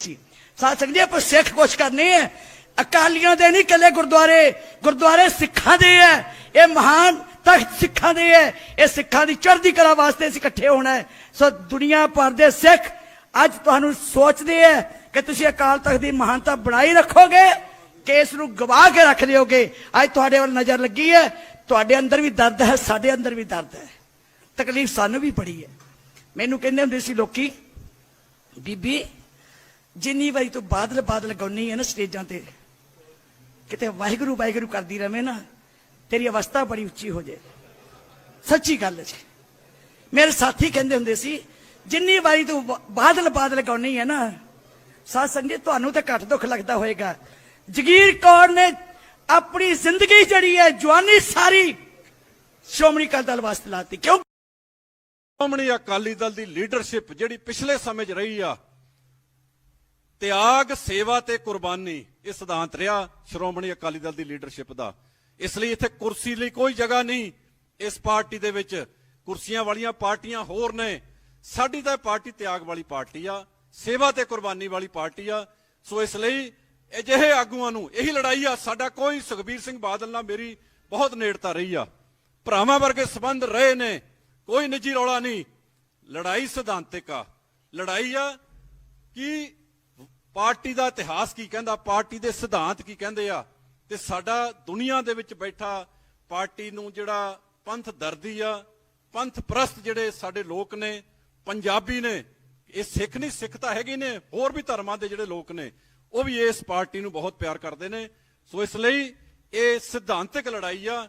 ਸੀ ਸਾਧ ਸੰਗਤ ਆਪਾਂ ਸਿੱਖ ਕੁਛ ਕਰਨੇ ਹੈ ਅਕਾਲੀਆਂ ਦੇ ਨਹੀਂ ਕੱਲੇ ਗੁਰਦੁਆਰੇ ਗੁਰਦੁਆਰੇ ਸਿੱਖਾਂ ਦੇ ਹੈ ਇਹ ਮਹਾਨ ਤਖਤ ਸਿੱਖਾਂ ਦੇ ਹੈ ਇਹ ਸਿੱਖਾਂ ਦੀ ਚੜ੍ਹਦੀ ਕਲਾ ਵਾਸਤੇ ਅਸੀਂ ਇਕੱਠੇ ਹੋਣਾ ਹੈ। ਸੋ ਦੁਨੀਆ ਭਰ ਦੇ ਸਿੱਖ ਅੱਜ ਤੁਹਾਨੂੰ ਸੋਚਦੇ ਹੈ ਕਿ ਤੁਸੀਂ ਅਕਾਲ ਤਖਤ ਦੀ ਮਹਾਨਤਾ ਬਣਾਈ ਰੱਖੋਗੇ, ਕਿ ਇਸ ਨੂੰ ਗਵਾ ਕੇ ਰੱਖ ਦਿਓਗੇ। ਅੱਜ ਤੁਹਾਡੇ ਵੱਲ ਨਜ਼ਰ ਲੱਗੀ ਹੈ। ਤੁਹਾਡੇ ਅੰਦਰ ਵੀ ਦਰਦ ਹੈ, ਸਾਡੇ ਅੰਦਰ ਵੀ ਦਰਦ ਹੈ। ਤਕਲੀਫ ਸਾਨੂੰ ਵੀ ਬੜੀ ਹੈ। ਮੈਨੂੰ ਕਹਿੰਦੇ ਹੁੰਦੇ ਸੀ ਲੋਕੀ, ਬੀਬੀ ਜਿੰਨੀ ਵਾਰੀ ਤੂੰ ਬਾਦਲ ਬਾਦਲ ਗਾਉਣੀ ਹੈ ਨਾ ਸਟੇਜਾਂ ਤੇ, ਕਿਤੇ ਵਾਹਿਗੁਰੂ ਵਾਹਿਗੁਰੂ ਕਰਦੀ ਰਵੇਂ ਨਾ, ਤੇਰੀ ਅਵਸਥਾ ਬੜੀ ਉੱਚੀ ਹੋ ਜਾਏ। ਸੱਚੀ ਗੱਲ ਜੀ। ਮੇਰੇ ਸਾਥੀ ਕਹਿੰਦੇ ਹੁੰਦੇ ਸੀ, ਜਿੰਨੀ ਵਾਰੀ ਤੂੰ ਬਾਦਲ ਬਾਦਲ ਗਾਉਣੀ ਹੈ ਨਾ, ਸਾਧ ਸੰਗਤ ਤੁਹਾਨੂੰ ਤਾਂ ਘੱਟ ਦੁੱਖ ਲੱਗਦਾ ਹੋਏਗਾ। ਜਗੀਰ ਕੌਰ ਨੇ ਆਪਣੀ ਜ਼ਿੰਦਗੀ ਜਿਹੜੀ ਹੈ, ਜਵਾਨੀ ਸਾਰੀ ਸ਼੍ਰੋਮਣੀ ਅਕਾਲੀ ਦਲ ਵਾਸਤੇ ਲਾਤੀ। ਕਿਉਂ? ਸ਼੍ਰੋਮਣੀ ਅਕਾਲੀ ਦਲ ਦੀ ਲੀਡਰਸ਼ਿਪ ਜਿਹੜੀ ਪਿਛਲੇ ਸਮੇਂ 'ਚ ਰਹੀ ਆ ਤਿਆਗ, ਸੇਵਾ ਤੇ ਕੁਰਬਾਨੀ, ਇਹ ਸਿਧਾਂਤ ਰਿਹਾ ਸ਼੍ਰੋਮਣੀ ਅਕਾਲੀ ਦਲ ਦੀ ਲੀਡਰਸ਼ਿਪ ਦਾ। ਇਸ ਲਈ ਇੱਥੇ ਕੁਰਸੀ ਲਈ ਕੋਈ ਜਗ੍ਹਾ ਨਹੀਂ। ਇਸ ਪਾਰਟੀ ਦੇ ਵਿੱਚ ਕੁਰਸੀਆਂ ਵਾਲੀਆਂ ਪਾਰਟੀਆਂ ਹੋਰ ਨੇ। ਸਾਡੀ ਤਾਂ ਇਹ ਪਾਰਟੀ ਤਿਆਗ ਵਾਲੀ ਪਾਰਟੀ ਆ, ਸੇਵਾ ਤੇ ਕੁਰਬਾਨੀ ਵਾਲੀ ਪਾਰਟੀ ਆ। ਸੋ ਇਸ ਲਈ ਅਜਿਹੇ ਆਗੂਆਂ ਨੂੰ ਇਹੀ ਲੜਾਈ ਆ, ਸਾਡਾ ਕੋਈ ਸੁਖਬੀਰ ਸਿੰਘ ਬਾਦਲ ਨਾਲ ਮੇਰੀ ਬਹੁਤ ਨੇੜਤਾ ਰਹੀ ਆ। ਭਰਾਵਾਂ ਵਰਗੇ ਸਬੰਧ ਰਹੇ ਨੇ, ਕੋਈ ਨਿੱਜੀ ਰੌਲਾ ਨਹੀਂ। ਲੜਾਈ ਸਿਧਾਂਤਿਕ ਆ। ਲੜਾਈ ਆ ਕਿ ਪਾਰਟੀ ਦਾ ਇਤਿਹਾਸ ਕੀ ਕਹਿੰਦਾ? ਪਾਰਟੀ ਦੇ ਸਿਧਾਂਤ ਕੀ ਕਹਿੰਦੇ ਆ? ਤੇ ਸਾਡਾ ਦੁਨੀਆ ਦੇ ਵਿੱਚ ਬੈਠਾ ਪਾਰਟੀ ਨੂੰ ਜਿਹੜਾ ਪੰਥ ਦਰਦੀ ਆ, ਪੰਥ ਪ੍ਰਸਤ ਜਿਹੜੇ ਸਾਡੇ ਲੋਕ ਨੇ, ਪੰਜਾਬੀ ਨੇ, ਇਹ ਸਿੱਖ ਨਹੀਂ, ਸਿੱਖ ਤਾਂ ਹੈਗੇ ਨੇ, ਹੋਰ ਵੀ ਧਰਮਾਂ ਦੇ ਜਿਹੜੇ ਲੋਕ ਨੇ, ਉਹ ਵੀ ਇਸ ਪਾਰਟੀ ਨੂੰ ਬਹੁਤ ਪਿਆਰ ਕਰਦੇ ਨੇ। ਸੋ ਇਸ ਲਈ ਇਹ ਸਿਧਾਂਤਿਕ ਲੜਾਈ ਆ